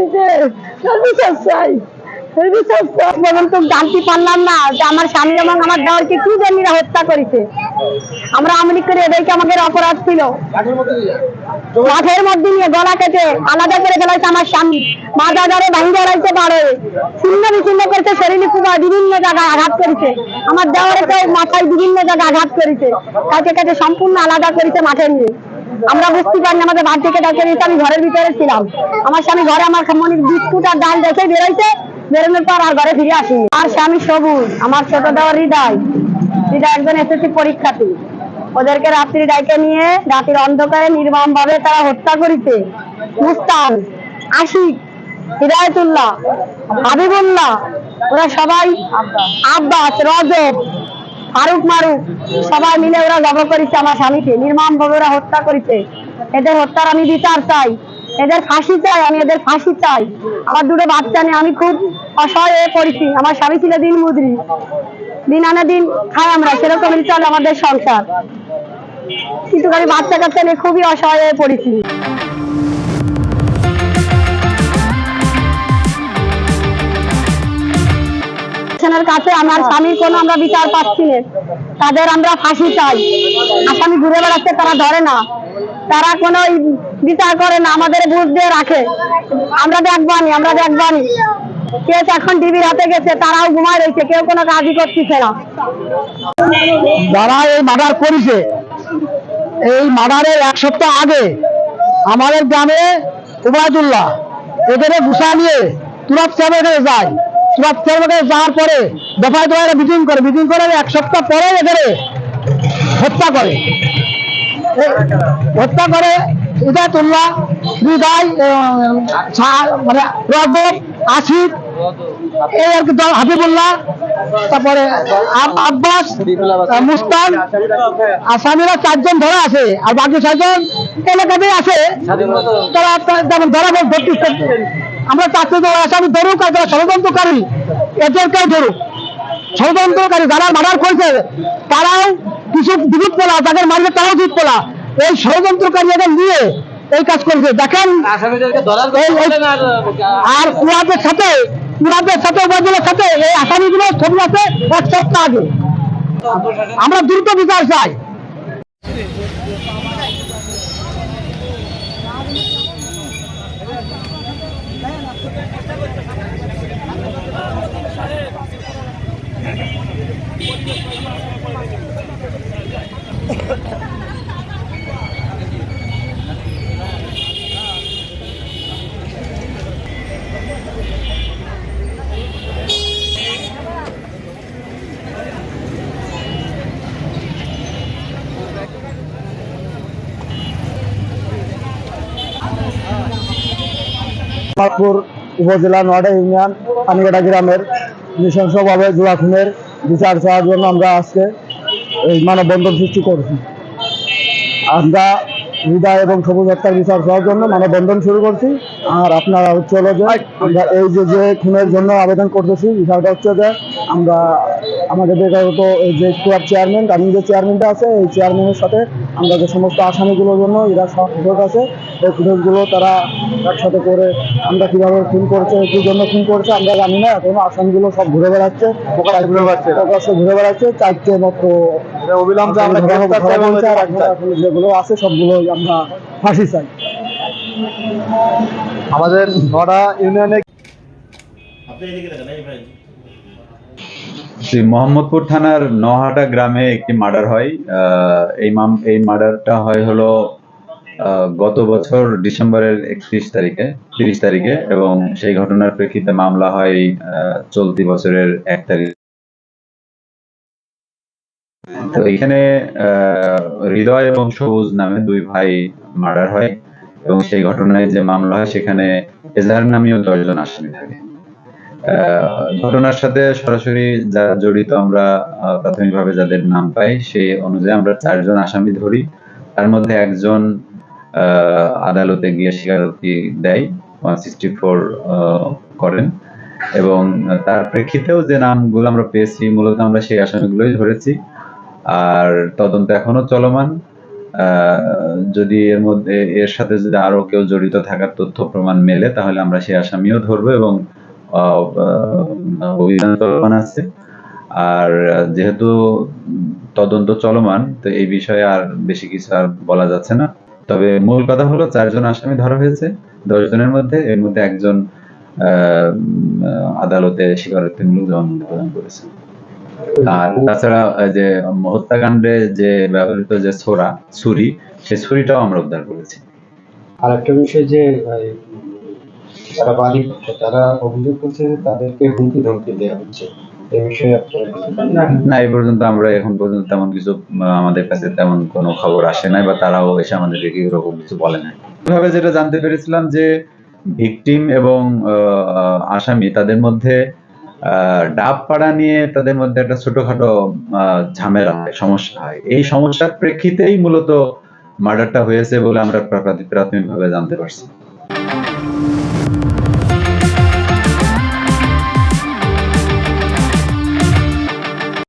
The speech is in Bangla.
দিতে। বিশ্বাস চাই বিশ্বাস বলুন তো জানতে পারলাম না যে আমার স্বামী এবং আমার দেওয়ারকে কি জন্য হত্যা করেছে। আমরা আমলি করে এদেরকে আমাদের অপরাধ ছিল। মাঠের মধ্যে নিয়ে গলা কেটে আলাদা করে ফেলাইছে আমার স্বামী। মাজা ধরে ভাঙ্গে রাখতে পারে। ছিন্ন বিচ্ছিন্ন করতে শরীরে খুব বিভিন্ন জায়গায় আঘাত করেছে। আমার দেওয়ারকে মাথায় বিভিন্ন জায়গায় আঘাত করেছে। কাছে কাছে সম্পূর্ণ আলাদা করেছে মাঠে নিয়ে। আমরা বুঝতে পারিনি আমাদের বাড়ি থেকে ডাকে নিয়েছে আমি ঘরের ভিতরে ছিলাম। আমার স্বামী ঘরে আমার মনির বিস্কুট আর ডাল দেখে বেরোইছে। বেরোনোর পর আর ঘরে ফিরে আসিনি। আর স্বামী সবুজ, আমার ছোট দেওয়ার হৃদয়। হৃদয় একজন এসএসসি পরীক্ষার্থী। ওদেরকে রাত্রি ডাইকে নিয়ে রাতের অন্ধকারে নির্মম ভাবে তারা হত্যা করিতে মুস্তান আশিক, হৃদায়তুল্লাহ, হাবিবুল্লাহ, ওরা সবাই আব্বাস, রজব, ফারুক মারুক, সবাই মিলে ওরা জব করেছে আমার স্বামীকে। নির্মম ভাবে ওরা হত্যা করেছে। এদের হত্যার আমি বিচার চাই। এদের ফাঁসি চাই, আমি এদের ফাঁসি চাই। আমার দুটো বাচ্চা নিয়ে আমি খুব অসহায় হয়ে পড়েছি। আমার স্বামী ছিল দিন মুদ্রি দিন আনা দিন খাই আমরা, সেরকমই চলে আমাদের সংসার। কিন্তু আমি বাচ্চা কাচ্চা নিয়ে খুবই অসহায় হয়ে পড়েছি। কাছে আমার স্বামীর কোনো আমরা বিচার পাচ্ছি না। তাদের আমরা ফাঁসি চাই। আসামি ঘুরে বেড়াচ্ছে, তারা ধরে না। তারা কোনো বিচার করে না, আমাদের বুঝ দিয়ে রাখে। আমরা দেখবানি আমরা দেখবানি। কেস এখন ডিবির হাতে গেছে, তারাও ঘুমায় রয়েছে, কেউ কোনো কাজই করতেছে না। যারা এই মার্ডার এই মার্ডারের এক সপ্তাহ আগে আমাদের গ্রামে উবায়দুল্লাহ এদের গুছা নিয়ে তুরাত সাহেবের কাছে যায়। তুরাত সাহেবের কাছে যাওয়ার পরে দফায় দফায় মিটিং করে। মিটিং করে এক সপ্তাহ পরে এদের হত্যা করে। হত্যা করে ইদায়তুল্লাহ হৃদয় মানে রজব আসিফ এই আর কি দল- হাবিবুল্লাহ তারপরে আব- আব্বাস মুস্তান আসামিরা চারজন ধরা আছে আর বাকি ছয়জন এলাকাতেই আছে। তারা যেমন ধরা পড়- আমরা চারটে যারা আসামি ধরুক আর যারা ষড়যন্ত্রকারী এদেরকেও ধরুক। ষড়যন্ত্রকারী যারা মার্ডার করেছে তারাও কিছু বিদ্যুৎ পোলা যাদের মারবে তারাও বিদ্যুৎ পোলা এই ষড়যন্ত্রকারী এদের নিয়ে এই কাজ করেছে। দেখেন আর কুয়াদের সাথে কুয়াদের সাথে ওবায়দুলের সাথে এই আসামিগুলো ছবি আছে এক সপ্তাহ আগে। আমরা দ্রুত বিচার চাই। বাগপুর উপজেলা নয়ডা ইউনিয়ন পানিকাটা গ্রামের নৃশংসভাবে জোড়া খুনের বিচার চাওয়ার জন্য আমরা আজকে এই মানববন্ধন সৃষ্টি করছি। আমরা হৃদয় এবং সবুজ হত্যার বিচার চাওয়ার জন্য মানববন্ধন শুরু করছি। আর আপনারা হচ্ছে হলো যে, আমরা এই যে যে খুনের জন্য আবেদন করতেছি, বিষয়টা হচ্ছে যে, আমরা আমাদের বেকারত এই যে ক্লাব চেয়ারম্যান আমি যে চেয়ারম্যানটা আছে, এই চেয়ারম্যানের সাথে আমরা যে সমস্ত আসামিগুলোর জন্য এরা সহযোগ আছে এই খুনগুলো তারা একসাথে করে আমরা কীভাবে খুন করছে কি জন্য খুন করছে আমরা জানি না। এখন আসামিগুলো সব ঘুরে বেড়াচ্ছে। ঘুরে বেড়াচ্ছে প্রকাশ্যে ঘুরে বেড়াচ্ছে চারটে মতো অবিলম্বে যেগুলো আছে সবগুলো আমরা ফাঁসি চাই। আমাদের নড়া ইউনিয়নে জি মোহাম্মদপুর থানার নহাটা গ্রামে একটি মার্ডার হয়। আহ, এই মাম এই মার্ডারটা হয় হলো গত বছর ডিসেম্বরের একত্রিশ তারিখে, তিরিশ তারিখে এবং সেই ঘটনার প্রেক্ষিতে মামলা হয় চলতি বছরের এক তারিখ। তো এখানে হৃদয় এবং সবুজ নামে দুই ভাই মার্ডার হয় এবং সেই ঘটনায় যে মামলা হয়, সেখানে এজাহার নামীয় দশজন আসামি থাকে। ঘটনার সাথে সরাসরি যারা জড়িত আমরা প্রাথমিকভাবে যাদের নাম পাই, সেই অনুযায়ী আমরা চারজন আসামি ধরি। তার মধ্যে একজন আদালতে গিয়ে স্বীকারোক্তি দেয়, ওয়ান সিক্সটি ফোর করেন। এবং তার প্রেক্ষিতেও যে নামগুলো আমরা পেয়েছি, মূলত আমরা সেই আসামিগুলোই ধরেছি। আর তদন্ত এখনও চলমান। যদি এর মধ্যে, এর সাথে যদি আরও কেউ জড়িত থাকার তথ্য প্রমাণ মেলে, তাহলে আমরা সেই আসামিও ধরবো এবং অভিযান চলমান আছে। আর যেহেতু তদন্ত চলমান, তো এই বিষয়ে আর বেশি কিছু আর বলা যাচ্ছে না। তবে মূল কথা হলো চারজন আসামি ধরা হয়েছে। দশ জনের মধ্যে, এর মধ্যে একজন আদালতে স্বীকারোক্তিমূলক জবানবন্দি প্রদান করেছে আর তাছাড়া যে, হত্যাকাণ্ডে যে ব্যবহৃত যে ছোরা ছুরি, সেই ছুরিটাও আমরা উদ্ধার করেছি। আর একটা বিষয় যে যারা বাদী তারা অভিযোগ করছে তাদেরকে হুমকি ধমকি দেওয়া হচ্ছে। না এই পর্যন্ত আমরা এখন পর্যন্ত তেমন কিছু আমাদের কাছে তেমন কোনো খবর আসে নাই বা তারাও এসে আমাদেরকে কি রকম কিছু বলে নাই। ভাবে যেটা জানতে পেরেছিলাম যে ভিকটিম এবং আহ, আসামি তাদের মধ্যে আহ, ডাব পাড়া নিয়ে তাদের মধ্যে একটা ছোটখাটো আহ, ঝামেলা হয় সমস্যা হয়। এই সমস্যার প্রেক্ষিতেই মূলত মার্ডারটা হয়েছে বলে আমরা প্রাথমিকভাবে জানতে পারছি।